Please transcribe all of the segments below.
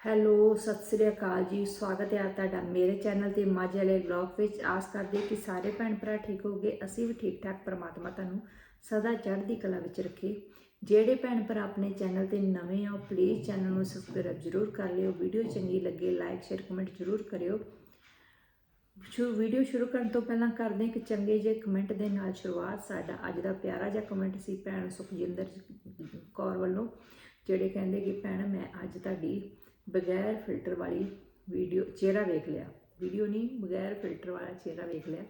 Hello, Sat Sri ਅਕਾਲ ਜੀ। ਸਵਾਗਤ ਹੈ ਤੁਹਾਡਾ ਮੇਰੇ ਚੈਨਲ ਤੇ ਮਾਝੇ ਵਾਲੇ ਵਲੌਗ ਵਿੱਚ। ਆਸ ਕਰਦੇ ਕਿ ਸਾਰੇ ਭੈਣ ਭਰਾ ਠੀਕ ਹੋਗੇ ਅਸੀਂ ਵੀ ਠੀਕ ਠਾਕ, ਪਰਮਾਤਮਾ ਤੁਹਾਨੂੰ ਸਦਾ ਚੜ੍ਹਦੀ ਕਲਾ ਵਿੱਚ ਰੱਖੇ। ਜਿਹੜੇ ਭੈਣ ਭਰਾ ਆਪਣੇ ਚੈਨਲ ਤੇ ਨਵੇਂ ਆ ਪਲੀਜ਼ ਚੈਨਲ ਨੂੰ ਸਬਸਕ੍ਰਾਈਬ ਜ਼ਰੂਰ ਕਰ ਲਿਓ। ਵੀਡੀਓ ਚੰਗੀ ਲੱਗੇ ਲਾਈਕ ਸ਼ੇਅਰ ਕਮੈਂਟ ਜ਼ਰੂਰ ਕਰਿਓ। ਸ਼ੁਰੂ ਵੀਡੀਓ ਸ਼ੁਰੂ ਕਰਨ ਤੋਂ ਪਹਿਲਾਂ ਕਰਦੇ ਹਾਂ ਕਿ ਚੰਗੇ ਜਿਹੇ ਕਮੈਂਟ ਦੇ ਨਾਲ ਸ਼ੁਰੂਆਤ। ਸਾਡਾ ਅੱਜ ਦਾ ਪਿਆਰਾ ਜਿਹਾ ਕਮੈਂਟ ਸੀ ਭੈਣ ਸੁਖਜਿੰਦਰ ਕੌਰ ਵੱਲੋਂ, ਜਿਹੜੇ ਕਹਿੰਦੇ ਕਿ, ਭੈਣ, ਮੈਂ ਅੱਜ ਤੁਹਾਡੀ ਬਗੈਰ ਫਿਲਟਰ ਵਾਲੀ ਵੀਡੀਓ, ਚਿਹਰਾ ਵੇਖ ਲਿਆ। ਵੀਡੀਓ ਨਹੀਂ, ਬਗੈਰ ਫਿਲਟਰ ਵਾਲਾ ਚਿਹਰਾ ਵੇਖ ਲਿਆ।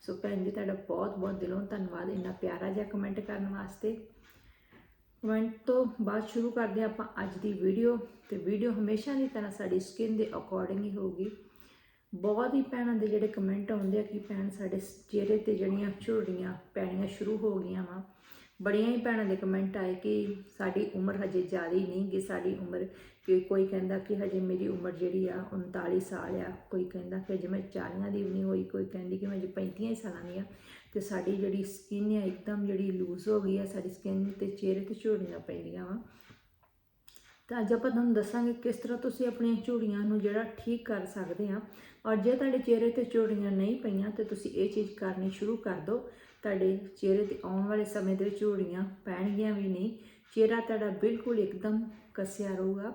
ਸੋ ਭੈਣ ਜੀ, ਤੁਹਾਡਾ ਬਹੁਤ ਬਹੁਤ ਦਿਲੋਂ ਧੰਨਵਾਦ। ਇੰਨਾ ਪਿਆਰਾ ਜਿਹਾ ਕਮੈਂਟ ਕਰਨ ਵਾਸਤੇ। ਕਮੈਂਟ ਤੋਂ ਬਾਅਦ ਸ਼ੁਰੂ ਕਰਦੇ ਹਾਂ ਆਪਾਂ ਅੱਜ ਦੀ ਵੀਡੀਓ। ਤੇ ਵੀਡੀਓ ਹਮੇਸ਼ਾ ਦੀ ਤਰ੍ਹਾਂ ਸਾਡੀ ਸਕਿਨ ਦੇ ਅਕੋਰਡਿੰਗ ਹੀ ਹੋਊਗੀ। ਬਹੁਤ ਹੀ ਭੈਣਾਂ ਦੇ ਜਿਹੜੇ ਕਮੈਂਟ ਆਉਂਦੇ ਆ ਕਿ ਭੈਣ, ਸਾਡੇ ਚਿਹਰੇ ਤੇ ਜਿਹੜੀਆਂ ਝੁਰੜੀਆਂ ਪੈਣੀਆਂ ਸ਼ੁਰੂ ਹੋ ਗਈਆਂ ਵਾ। ਬੜੀਆਂ ਹੀ ਭੈਣਾਂ ਦੇ ਕਮੈਂਟ ਆਏ ਕਿ ਸਾਡੀ ਉਮਰ ਹਜੇ ਜ਼ਿਆਦਾ ਹੀ ਨਹੀਂ, ਕਿ ਸਾਡੀ ਉਮਰ, ਕਿ ਕੋਈ ਕਹਿੰਦਾ ਕਿ ਹਜੇ ਮੇਰੀ ਉਮਰ ਜਿਹੜੀ ਆ 39 ਸਾਲ ਆ, ਕੋਈ ਕਹਿੰਦਾ ਕਿ ਹਜੇ ਮੈਂ 40 ਦੀ ਵੀ ਨਹੀਂ ਹੋਈ, ਕੋਈ ਕਹਿੰਦੀ ਕਿ ਮੈਂ ਹਜੇ 35 ਹੀ ਸਾਲਾਂ ਦੀ ਆ। ਤੇ ਸਾਡੀ ਜਿਹੜੀ ਸਕਿਨ ਆ, ਇੱਕਦਮ ਜਿਹੜੀ ਲੂਜ਼ ਹੋ ਗਈ ਆ, ਸਾਡੀ ਸਕਿਨ ਤੇ ਚਿਹਰੇ ਤੇ ਝੁਰੜੀਆਂ ਪੈਂਦੀਆਂ ਵਾ। ਤਾਂ ਅੱਜ ਆਪਾਂ ਤੁਹਾਨੂੰ ਦੱਸਾਂਗੇ ਕਿਸ ਤਰ੍ਹਾਂ ਤੁਸੀਂ ਆਪਣੀਆਂ ਝੁਰੜੀਆਂ ਨੂੰ ਜਿਹੜਾ ਠੀਕ ਕਰ ਸਕਦੇ ਆ। ਔਰ ਜੇ ਤੁਹਾਡੇ ਚਿਹਰੇ ਤੇ ਝੁਰੜੀਆਂ ਨਹੀਂ ਪਈਆਂ ਤੇ ਤੁਸੀਂ ਇਹ ਚੀਜ਼ ਕਰਨੀ ਸ਼ੁਰੂ ਕਰ ਦਿਓ। ਤੁਹਾਡੇ ਚਿਹਰੇ ਤੇ ਆਉਣ ਵਾਲੇ ਸਮੇਂ ਦੇ ਵਿੱਚ ਝੁਰੜੀਆਂ ਪੈਣਗੀਆਂ ਵੀ ਨਹੀਂ। ਚਿਹਰਾ ਤੁਹਾਡਾ ਬਿਲਕੁਲ ਇੱਕਦਮ ਕਸਿਆ ਰਹੂਗਾ।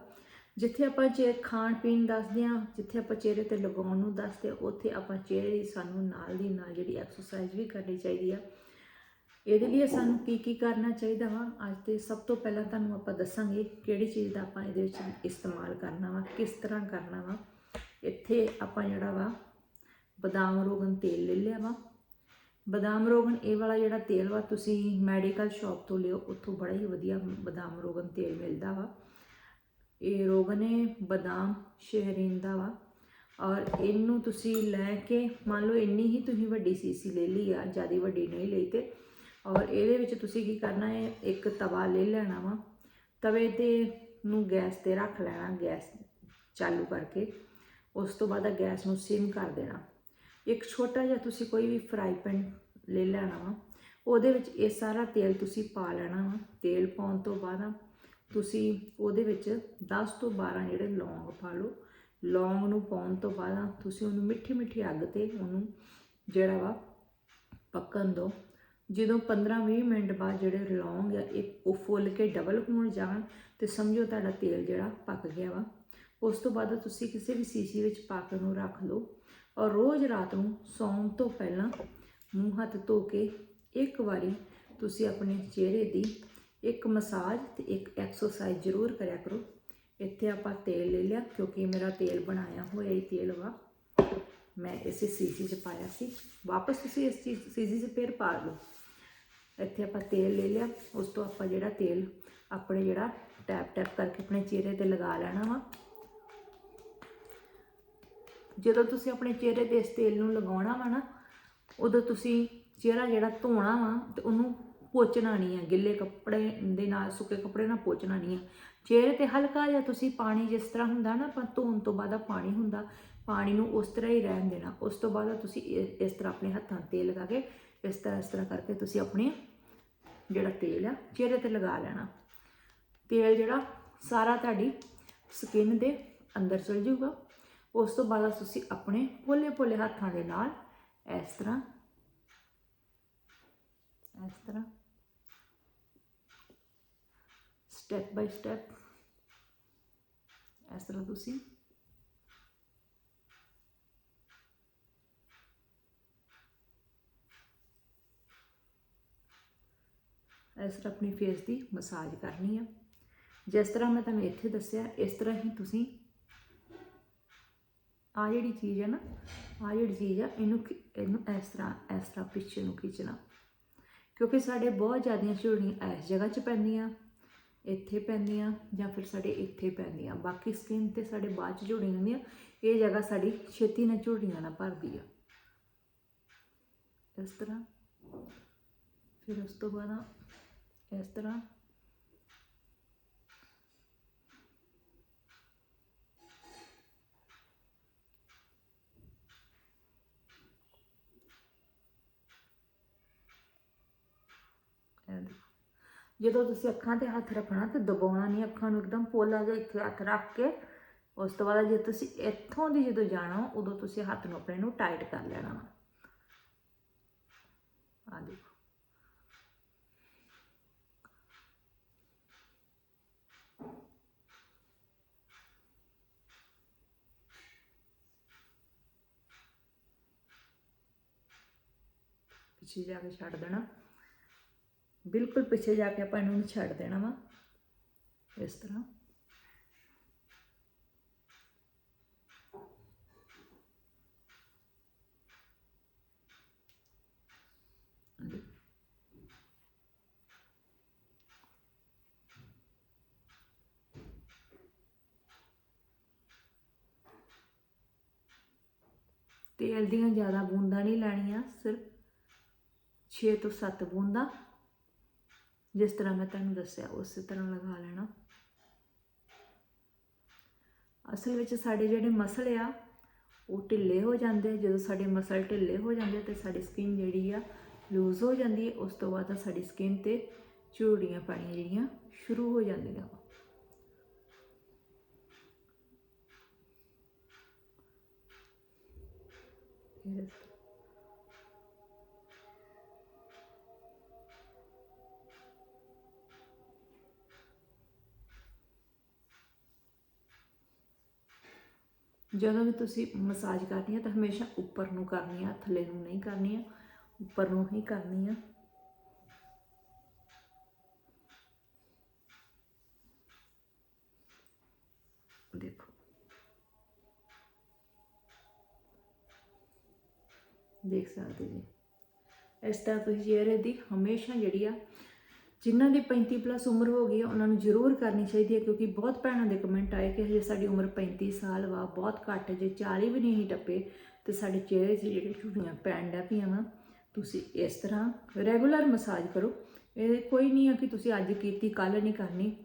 ਜਿੱਥੇ ਆਪਾਂ ਚੇ ਖਾਣ ਪੀਣ ਦੱਸਦੇ ਆ ਜਿੱਥੇ ਆਪਾਂ ਚਿਹਰੇ ਤੇ ਲਗਾਉਣ ਨੂੰ ਦੱਸਦੇ ਆ ਉੱਥੇ ਆਪਾਂ ਚਿਹਰੇ ਦੀ ਸਾਨੂੰ ਨਾਲ ਦੀ ਨਾਲ ਜਿਹੜੀ ਐਕਸਰਸਾਈਜ਼ ਵੀ ਕਰਨੀ ਚਾਹੀਦੀ ਆ। ਇਹਦੇ ਲਈ ਸਾਨੂੰ ਕੀ ਕੀ ਕਰਨਾ ਚਾਹੀਦਾ ਵਾ? ਅੱਜ ਤੇ ਸਭ ਤੋਂ ਪਹਿਲਾਂ ਤੁਹਾਨੂੰ ਆਪਾਂ ਦੱਸਾਂਗੇ ਕਿਹੜੀ ਚੀਜ਼ ਦਾ ਆਪਾਂ ਇਹਦੇ ਵਿੱਚ ਇਸਤੇਮਾਲ ਕਰਨਾ ਵਾ, ਕਿਸ ਤਰ੍ਹਾਂ ਕਰਨਾ ਵਾ। ਇੱਥੇ ਆਪਾਂ ਜਿਹੜਾ ਵਾ, ਬਦਾਮ, ਰੋਗਨ ਤੇਲ ਲੈ ਲਿਆ ਵਾ। ਬਦਾਮ, ਰੋਗਨ ਇਹ ਵਾਲਾ ਜਿਹੜਾ ਤੇਲ ਵਾ, ਤੁਸੀਂ ਮੈਡੀਕਲ ਸ਼ਾਪ ਤੋਂ ਲਿਓ, ਉੱਥੋਂ ਬੜਾ ਹੀ ਵਧੀਆ ਬਦਾਮ, ਰੋਗਨ ਤੇਲ ਮਿਲਦਾ ਵਾ। ਇਹ ਰੋਗਨ ਹੈ ਬਦਾਮ ਸ਼ਹਿਰੀਨ ਦਾ ਵਾ। ਔਰ ਇਹਨੂੰ ਤੁਸੀਂ ਲੈ ਕੇ, ਮੰਨ ਲਓ ਇੰਨੀ ਹੀ ਤੁਸੀਂ ਵੱਡੀ ਸੀਸੀ ਲੈ ਲਈ ਆ, ਜ਼ਿਆਦਾ ਵੱਡੀ ਨਹੀਂ ਲਈ ਤੇ ਔਰ ਇਹਦੇ ਵਿੱਚ ਤੁਸੀਂ ਕੀ ਕਰਨਾ ਹੈ, ਇੱਕ ਤਵਾ ਲੈ ਲੈਣਾ ਵਾ, ਤਵੇ ਤੇ ਨੂੰ ਗੈਸ ਤੇ ਰੱਖ ਲੈਣਾ, ਗੈਸ ਚਾਲੂ ਕਰਕੇ। ਉਸ ਤੋਂ ਬਾਅਦ ਗੈਸ ਨੂੰ ਸਿਮ ਕਰ ਦੇਣਾ। ਇੱਕ ਛੋਟਾ ਜਿਹਾ ਤੁਸੀਂ ਕੋਈ ਵੀ ਫਰਾਈ ਪੈਨ ਲੈ ਲੈਣਾ ਵਾ, ਉਹਦੇ ਵਿੱਚ ਇਹ ਸਾਰਾ ਤੇਲ ਤੁਸੀਂ ਪਾ ਲੈਣਾ ਵਾ। ਤੇਲ ਪਾਉਣ ਤੋਂ ਬਾਅਦ ਤੁਸੀਂ ਉਹਦੇ ਵਿੱਚ 10 ਤੋਂ 12 ਜਿਹੜੇ ਲੌਂਗ ਪਾ ਲਓ। ਲੌਂਗ ਨੂੰ ਪਾਉਣ ਤੋਂ ਬਾਅਦ ਤੁਸੀਂ ਉਹਨੂੰ ਮਿੱਠੀ ਮਿੱਠੀ ਅੱਗ ਤੇ ਉਹਨੂੰ ਜਿਹੜਾ ਵਾ ਪੱਕਣ ਦਿਓ ਜਦੋਂ 15-20 ਮਿੰਟ ਬਾਅਦ ਜਿਹੜੇ ਲੌਂਗ ਆ, ਇਹ ਉਹ ਫੁੱਲ ਕੇ ਡਬਲ ਹੋਣ ਜਾਣ ਤੇ ਸਮਝੋ ਤੁਹਾਡਾ ਤੇਲ ਜਿਹੜਾ ਪੱਕ ਗਿਆ ਵਾ। ਉਸ ਤੋਂ ਬਾਅਦ ਤੁਸੀਂ ਕਿਸੇ ਵੀ ਸੀਸੀ ਵਿੱਚ ਪਾ ਕੇ ਉਹਨੂੰ ਰੱਖ ਲਓ ਔਰ ਰੋਜ਼ ਰਾਤ ਨੂੰ ਸੌਣ ਤੋਂ ਪਹਿਲਾਂ ਮੂੰਹ ਹੱਥ ਧੋ ਕੇ ਇੱਕ ਵਾਰੀ ਤੁਸੀਂ ਆਪਣੇ ਚਿਹਰੇ ਦੀ ਇੱਕ ਮਸਾਜ ਤੇ ਇੱਕ ਐਕਸਰਸਾਈਜ਼ ਜ਼ਰੂਰ ਕਰਿਆ ਕਰੋ। ਇੱਥੇ ਆਪਾਂ ਤੇਲ ਲੈ ਲਿਆ ਕਿਉਂਕਿ ਮੇਰਾ ਤੇਲ ਬਣਾਇਆ ਹੋਇਆ ਹੀ ਤੇਲ ਵਾ। ਮੈਂ ਇਸੇ ਸੀਸੀ 'ਚ ਪਾਇਆ ਸੀ। ਵਾਪਸ ਤੁਸੀਂ ਇਸ ਚੀਜ਼ ਸੀਸੀ 'ਚ ਫਿਰ ਪਾ ਲਓ। ਇੱਥੇ ਆਪਾਂ ਤੇਲ ਲੈ ਲਿਆ, ਉਸ ਤੋਂ ਆਪਾਂ ਜਿਹੜਾ ਤੇਲ, ਆਪਣੇ ਜਿਹੜਾ ਟੈਪ ਟੈਪ ਕਰਕੇ ਆਪਣੇ ਚਿਹਰੇ ਤੇ ਲਗਾ ਲੈਣਾ ਵਾ। ਜਦੋਂ ਤੁਸੀਂ ਆਪਣੇ ਚਿਹਰੇ ਤੇ ਇਸ ਤੇਲ ਨੂੰ ਲਗਾਉਣਾ ਵਾ ਨਾ, ਉਦੋਂ ਤੁਸੀਂ ਚਿਹਰਾ ਜਿਹੜਾ ਧੋਣਾ ਵਾ ਤੇ ਉਹਨੂੰ ਪੋਚਣਾ ਨਹੀਂ ਹੈ ਗਿੱਲੇ ਕੱਪੜੇ ਦੇ ਨਾਲ ਸੁੱਕੇ ਕੱਪੜੇ ਨਾਲ ਪੋਚਣਾ ਨਹੀਂ ਹੈ ਚਿਹਰੇ ਤੇ ਹਲਕਾ ਜਿਹਾ ਤੁਸੀਂ ਪਾਣੀ ਜਿਸ ਤਰ੍ਹਾਂ ਹੁੰਦਾ ਨਾ, ਆਪਾਂ ਧੋਣ ਤੋਂ ਬਾਅਦ ਪਾਣੀ ਹੁੰਦਾ, ਪਾਣੀ ਨੂੰ ਉਸ ਤਰ੍ਹਾਂ ਹੀ ਰਹਿਣ ਦੇਣਾ। ਉਸ ਤੋਂ ਬਾਅਦ ਤੁਸੀਂ ਇਸ ਤਰ੍ਹਾਂ ਆਪਣੇ ਹੱਥਾਂ ਤੇ ਤੇਲ ਲਗਾ ਕੇ ਇਸ ਤਰ੍ਹਾਂ ਇਸ ਤਰ੍ਹਾਂ ਕਰਕੇ ਤੁਸੀਂ ਆਪਣੇ ਜਿਹੜਾ ਤੇਲ ਆ, ਚਿਹਰੇ ਤੇ ਲਗਾ ਲੈਣਾ। ਤੇਲ ਜਿਹੜਾ ਸਾਰਾ ਤੁਹਾਡੀ ਸਕਿਨ ਦੇ ਅੰਦਰ ਚਲ ਜਾਊਗਾ। ਉਸ ਤੋਂ ਬਾਅਦ ਤੁਸੀਂ ਆਪਣੇ ਭੋਲੇ ਭੋਲੇ ਹੱਥਾਂ ਦੇ ਨਾਲ ਇਸ ਤਰ੍ਹਾਂ ਇਸ ਤਰ੍ਹਾਂ ਸਟੈਪ ਬਾਈ ਸਟੈਪ ਇਸ ਤਰ੍ਹਾਂ ਤੁਸੀਂ ਇਸ ਤਰ੍ਹਾਂ ਆਪਣੀ ਫੇਸ ਦੀ ਮਸਾਜ ਕਰਨੀ ਆ। ਜਿਸ ਤਰ੍ਹਾਂ ਮੈਂ ਤੁਹਾਨੂੰ ਇੱਥੇ ਦੱਸਿਆ, ਇਸ ਤਰ੍ਹਾਂ ਹੀ ਤੁਸੀਂ ਆ ਜਿਹੜੀ ਚੀਜ਼ ਹੈ ਨਾ ਆ ਜਿਹੜੀ ਚੀਜ਼ ਆ, ਇਹਨੂੰ ਖਿ- ਇਹਨੂੰ ਇਸ ਤਰ੍ਹਾਂ ਇਸ ਤਰ੍ਹਾਂ ਪਿੱਛੇ ਨੂੰ ਖਿੱਚਣਾ। ਕਿਉਂਕਿ ਸਾਡੇ ਬਹੁਤ ਜ਼ਿਆਦੀਆਂ ਝੁਰੜੀਆਂ ਇਸ ਜਗ੍ਹਾ 'ਚ ਪੈਂਦੀਆਂ, ਇੱਥੇ ਪੈਂਦੀਆਂ ਜਾਂ ਫਿਰ ਸਾਡੇ ਇੱਥੇ ਪੈਂਦੀਆਂ। ਬਾਕੀ ਸਕਿਨ ਤੇ ਸਾਡੇ ਬਾਅਦ 'ਚ ਝੁਰੜੀਆਂ ਹੁੰਦੀਆਂ, ਇਹ ਜਗ੍ਹਾ ਸਾਡੀ ਛੇਤੀ ਨਾਲ ਝੁਰੜੀਆਂ ਨਾਲ ਭਰਦੀ ਆ। ਇਸ ਤਰ੍ਹਾਂ ਫਿਰ ਉਸ ਤੋਂ ਬਾਅਦ ਇਸ ਤਰ੍ਹਾਂ। ਜਦੋਂ ਤੁਸੀਂ ਅੱਖਾਂ ਤੇ ਹੱਥ ਰੱਖਣਾ ਤੇ ਦਬਾਉਣਾ ਨਹੀਂ, ਅੱਖਾਂ ਨੂੰ ਇੱਕਦਮ ਪੋਲਾ ਜਿਹਾ ਇੱਥੇ ਹੱਥ ਰੱਖ ਕੇ, ਉਸ ਤੋਂ ਬਾਅਦ ਜੇ ਤੁਸੀਂ ਇੱਥੋਂ ਦੀ ਜਦੋਂ ਜਾਣਾ, ਉਦੋਂ ਤੁਸੀਂ ਹੱਥ ਨੂੰ ਆਪਣੇ ਨੂੰ ਟਾਈਟ ਕਰ ਲੈਣਾ। ਆ ਦੇਖੋ। ਪਿੱਛੇ ਜਾ ਕੇ ਛੱਡ ਦੇਣਾ। ਬਿਲਕੁਲ ਪਿੱਛੇ ਜਾ ਕੇ ਆਪਾਂ ਇਹਨੂੰ ਛੱਡ ਦੇਣਾ ਵਾ। ਇਸ ਤਰ੍ਹਾਂ। ਤੇਲ ਦੀਆਂ ਜ਼ਿਆਦਾ ਬੂੰਦਾਂ ਨਹੀਂ ਲੈਣੀਆਂ, ਸਿਰਫ 6 ਤੋਂ 7 ਬੂੰਦਾਂ। ਜਿਸ ਤਰ੍ਹਾਂ ਮੈਂ ਤੁਹਾਨੂੰ ਦੱਸਿਆ, ਉਸੇ ਤਰ੍ਹਾਂ ਲਗਾ ਲੈਣਾ। ਅਸਲ ਵਿੱਚ ਸਾਡੇ ਜਿਹੜੇ ਮਸਲ ਆ, ਉਹ ਢਿੱਲੇ ਹੋ ਜਾਂਦੇ ਆ। ਜਦੋਂ ਸਾਡੇ ਮਸਲ ਢਿੱਲੇ ਹੋ ਜਾਂਦੇ ਤੇ ਸਾਡੀ ਸਕਿਨ ਜਿਹੜੀ ਆ ਲੂਜ਼ ਹੋ ਜਾਂਦੀ ਹੈ ਉਸ ਤੋਂ ਬਾਅਦ ਸਾਡੀ ਸਕਿਨ ਤੇ ਝੂੜੀਆਂ ਪੈਣੀਆਂ ਜਿਹੜੀਆਂ, ਸ਼ੁਰੂ ਹੋ ਜਾਂਦੀਆਂ ਵਾ। ਫਿਰ ਜਦੋਂ ਵੀ ਤੁਸੀਂ ਮਸਾਜ ਕਰਨੀ ਹੈ ਤਾਂ ਹਮੇਸ਼ਾ ਉੱਪਰ ਨੂੰ ਕਰਨੀ ਆ, ਥੱਲੇ ਨੂੰ ਨਹੀਂ ਕਰਨੀ ਆ, ਉੱਪਰ ਨੂੰ ਹੀ ਕਰਨੀ ਆ। ਦੇਖੋ। ਦੇਖ ਸਕਦੇ ਜੀ। ਇਸ ਤਰ੍ਹਾਂ ਤੁਸੀਂ ਚਿਹਰੇ ਦੀ ਹਮੇਸ਼ਾ ਜਿਹੜੀ ਆ ਜਿਨ੍ਹਾਂ ਦੀ 35 ਪਲੱਸ ਉਮਰ ਹੋ ਗਈ ਹੈ ਉਹਨਾਂ ਨੂੰ ਜ਼ਰੂਰ ਕਰਨੀ ਚਾਹੀਦੀ ਹੈ ਕਿਉਂਕਿ ਬਹੁਤ ਭੈਣਾਂ ਦੇ ਕਮੈਂਟ ਆਏ ਕਿ ਹਜੇ ਸਾਡੀ ਉਮਰ 35 ਸਾਲ ਵਾ, ਬਹੁਤ ਘੱਟ ਜੇ 40 ਵੀ ਨਹੀਂ ਟੱਪੇ ਤੇ ਸਾਡੇ ਚਿਹਰੇ 'ਚ ਜਿਹੜੇ ਝੁੱਡੀਆਂ ਪੈਣ ਡੈ ਪਈਆਂ ਵਾ, ਤੁਸੀਂ ਇਸ ਤਰ੍ਹਾਂ ਰੈਗੂਲਰ ਮਸਾਜ ਕਰੋ। ਇਹ ਕੋਈ ਨਹੀਂ ਆ ਕਿ ਤੁਸੀਂ ਅੱਜ ਕੀਤੀ ਕੱਲ ਨਹੀਂ ਕਰਨੀ।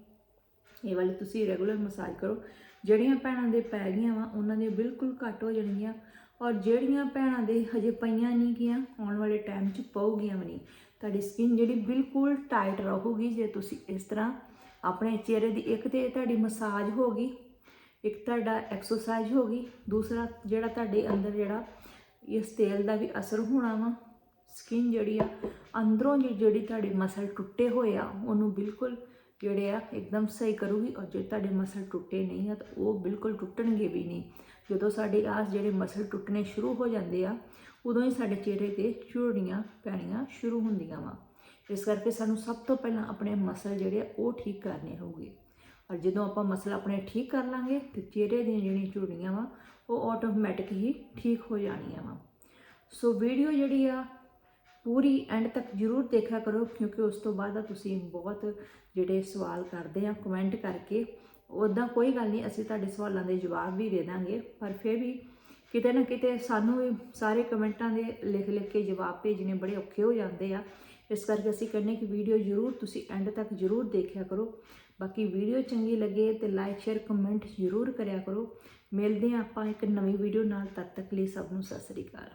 ਇਹ ਵਾਲੀ ਤੁਸੀਂ ਰੈਗੂਲਰ ਮਸਾਜ ਕਰੋ। ਜਿਹੜੀਆਂ ਭੈਣਾਂ ਦੇ ਪੈ ਗਈਆਂ ਵਾ, ਉਹਨਾਂ ਦੇ ਬਿਲਕੁਲ ਘੱਟ ਹੋ ਜਾਣਗੀਆਂ। ਔਰ ਜਿਹੜੀਆਂ ਭੈਣਾਂ ਦੇ ਹਜੇ ਪਈਆਂ ਨਹੀਂ ਗਈਆਂ, ਆਉਣ ਵਾਲੇ ਟਾਈਮ 'ਚ ਪਊਗੀਆਂ ਵੀ ਨਹੀਂ। ਤੁਹਾਡੀ ਸਕਿਨ ਜਿਹੜੀ ਬਿਲਕੁਲ ਟਾਈਟ ਰਹੂਗੀ ਜੇ ਤੁਸੀਂ ਇਸ ਤਰ੍ਹਾਂ ਆਪਣੇ ਚਿਹਰੇ ਦੀ ਇੱਕ ਤੇ ਤੁਹਾਡੀ ਮਸਾਜ ਹੋ ਗਈ, ਇੱਕ ਤੁਹਾਡਾ ਐਕਸਰਸਾਈਜ਼ ਹੋ ਗਈ, ਦੂਸਰਾ ਜਿਹੜਾ ਤੁਹਾਡੇ ਅੰਦਰ ਜਿਹੜਾ ਇਸ ਤੇਲ ਦਾ ਵੀ ਅਸਰ ਹੋਣਾ ਵਾ ਸਕਿਨ ਜਿਹੜੀ ਆ, ਅੰਦਰੋਂ ਜਿਹੜੀ ਤੁਹਾਡੇ ਮਸਲ ਟੁੱਟੇ ਹੋਏ ਆ, ਉਹਨੂੰ ਬਿਲਕੁਲ ਜਿਹੜੇ ਆ ਇੱਕਦਮ ਸਹੀ ਕਰੂਗੀ ਔਰ ਜੇ ਤੁਹਾਡੇ ਮਸਲ ਟੁੱਟੇ ਨਹੀਂ ਆ ਤਾਂ ਉਹ ਬਿਲਕੁਲ ਟੁੱਟਣਗੇ ਵੀ ਨਹੀਂ। ਜਦੋਂ ਸਾਡੇ ਆਸ ਜਿਹੜੇ ਮਸਲ ਟੁੱਟਣੇ ਸ਼ੁਰੂ ਹੋ ਜਾਂਦੇ ਆ ਉਦੋਂ ਹੀ ਸਾਡੇ ਚਿਹਰੇ ਤੇ ਝੁਰੜੀਆਂ ਪੈਣੀਆਂ ਸ਼ੁਰੂ ਹੁੰਦੀਆਂ ਵਾ। ਇਸ ਕਰਕੇ ਸਾਨੂੰ ਸਭ ਤੋਂ ਪਹਿਲਾਂ ਆਪਣੇ ਮਸਲ ਜਿਹੜੇ ਆ, ਉਹ ਠੀਕ ਕਰਨੇ ਹੋਊਗੇ। ਔਰ ਜਦੋਂ ਆਪਾਂ ਮਸਲ ਆਪਣੇ ਠੀਕ ਕਰ ਲਾਂਗੇ, ਤੇ ਚਿਹਰੇ ਦੀਆਂ ਜਿਹੜੀਆਂ ਝੁਰੜੀਆਂ ਵਾ, ਉਹ ਆਟੋਮੈਟਿਕ ਹੀ ਠੀਕ ਹੋ ਜਾਣੀਆਂ ਵਾ। ਸੋ ਵੀਡੀਓ ਜਿਹੜੀ ਆ, ਪੂਰੀ ਐਂਡ ਤੱਕ ਜਰੂਰ ਦੇਖਿਆ ਕਰੋ, ਕਿਉਂਕਿ ਉਸ ਤੋਂ ਬਾਅਦ ਤੁਸੀਂ ਬਹੁਤ ਜਿਹੜੇ ਸਵਾਲ ਕਰਦੇ ਆ ਕਮੈਂਟ ਕਰਕੇ ਉਦਾਂ ਕੋਈ ਗੱਲ ਨਹੀਂ, ਅਸੀਂ ਤੁਹਾਡੇ ਸਵਾਲਾਂ ਦੇ ਜਵਾਬ ਵੀ ਦੇ ਦਾਂਗੇ, ਪਰ ਫਿਰ ਵੀ ਕਿਤੇ ਨਾ ਕਿਤੇ ਸਾਨੂੰ ਵੀ ਸਾਰੇ ਕਮੈਂਟਾਂ ਦੇ ਲਿਖ ਲਿਖ ਕੇ ਜਵਾਬ ਭੇਜਣੇ ਬੜੇ ਔਖੇ ਹੋ ਜਾਂਦੇ ਆ। ਇਸ ਕਰਕੇ ਅਸੀਂ ਕਹਿੰਦੇ ਕਿ ਵੀਡੀਓ ਜਰੂਰ ਤੁਸੀਂ ਐਂਡ ਤੱਕ ਜਰੂਰ ਦੇਖਿਆ ਕਰੋ। ਬਾਕੀ ਵੀਡੀਓ ਚੰਗੀ ਲੱਗੇ ਤੇ ਲਾਈਕ ਸ਼ੇਅਰ ਕਮੈਂਟ ਜਰੂਰ ਕਰਿਆ ਕਰੋ। ਮਿਲਦੇ ਹਾਂ ਆਪਾਂ ਇੱਕ ਨਵੀਂ ਵੀਡੀਓ ਨਾਲ, ਤਦ ਤੱਕ ਲਈ ਸਭ ਨੂੰ ਸਤਿ ਸ੍ਰੀ ਅਕਾਲ।